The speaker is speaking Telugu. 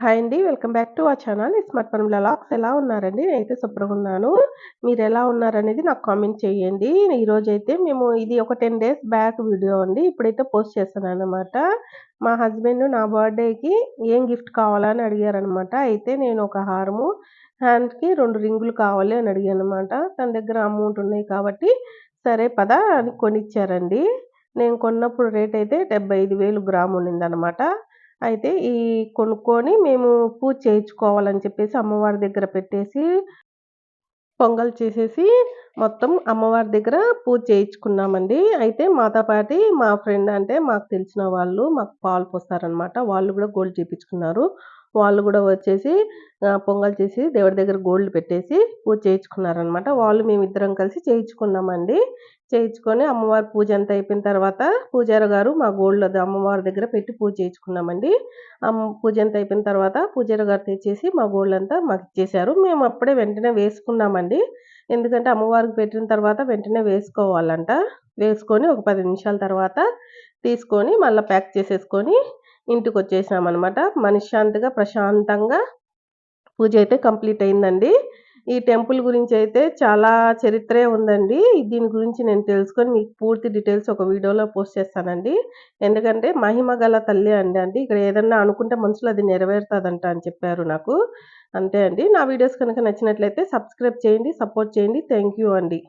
హాయ్ అండి. Welcome back to our channel. Smart పనుల వ్లాగ్స్ ఎలా ఉన్నారండి? నేనైతే శుభ్రంగా ఉన్నాను. మీరు ఎలా ఉన్నారనేది నాకు కామెంట్ చేయండి. ఈరోజైతే మేము ఇది ఒక 10 డేస్ బ్యాక్ వీడియో అండి. ఇప్పుడైతే పోస్ట్ చేశాననమాట. మా హస్బెండ్ నా బర్త్‌డేకి ఏం గిఫ్ట్ కావాలని అడిగారనమాట. అయితే నేను ఒక హారము, హ్యాండ్‌కి రెండు రింగులు కావాలి అని అడిగాను అనమాట తన దగ్గర అమౌంట్ ఉన్నాయి కాబట్టి, సరే పదా అని కొనిచ్చారండి. నేను కొన్నప్పుడు రేట్ అయితే 75,000 గ్రామ్ ఉండిందనమాట. అయితే ఈ కొనుక్కొని మేము పూజ చేయించుకోవాలని చెప్పేసి అమ్మవారి దగ్గర పెట్టేసి పొంగల్ చేసేసి మొత్తం అమ్మవారి దగ్గర పూజ చేయించుకున్నామండి. అయితే మాతో పాటి మా ఫ్రెండ్ అంటే మాకు తెలిసిన వాళ్ళు మాకు పాలు పోస్తారనమాట. వాళ్ళు కూడా గోల్డ్ చేపించుకున్నారు. వాళ్ళు కూడా వచ్చేసి పొంగల్ చేసి దేవుడి దగ్గర గోల్డ్ పెట్టేసి పూజ చేయించుకున్నారనమాట. వాళ్ళు మేమిద్దరం కలిసి చేయించుకున్నామండి. చేయించుకొని అమ్మవారి పూజ అంతా అయిపోయిన తర్వాత పూజారి గారు మా గోల్డ్ అమ్మవారి దగ్గర పెట్టి పూజ చేయించుకున్నామండి. అమ్ పూజ అంతా అయిపోయిన తర్వాత పూజారి గారు తెచ్చేసి మా గోల్డ్ అంతా మాకిచ్చేశారు. మేము అప్పుడే వెంటనే వేసుకున్నామండి. ఎందుకంటే అమ్మవారికి పెట్టిన తర్వాత వెంటనే వేసుకోవాలంట. వేసుకొని ఒక పది నిమిషాల తర్వాత తీసుకొని మళ్ళీ ప్యాక్ చేసేసుకొని ఇంటికి వచ్చేసామన్నమాట మనశ్శాంతిగా, ప్రశాంతంగా పూజ అయితే కంప్లీట్ అయిందండి. ఈ టెంపుల్ గురించి అయితే చాలా చరిత్రే ఉందండి. దీని గురించి నేను తెలుసుకొని మీకు పూర్తి డీటెయిల్స్ ఒక వీడియోలో పోస్ట్ చేస్తానండి. ఎందుకంటే మహిమ గల తల్లి అండి. అండి ఇక్కడ ఏదన్నా అనుకుంటే మనసులో అది నెరవేరుతుందంట అని చెప్పారు నాకు. అంతే అండి. నా వీడియోస్ కనుక నచ్చినట్లయితే సబ్స్క్రైబ్ చేయండి, సపోర్ట్ చేయండి. థ్యాంక్ యూ అండి.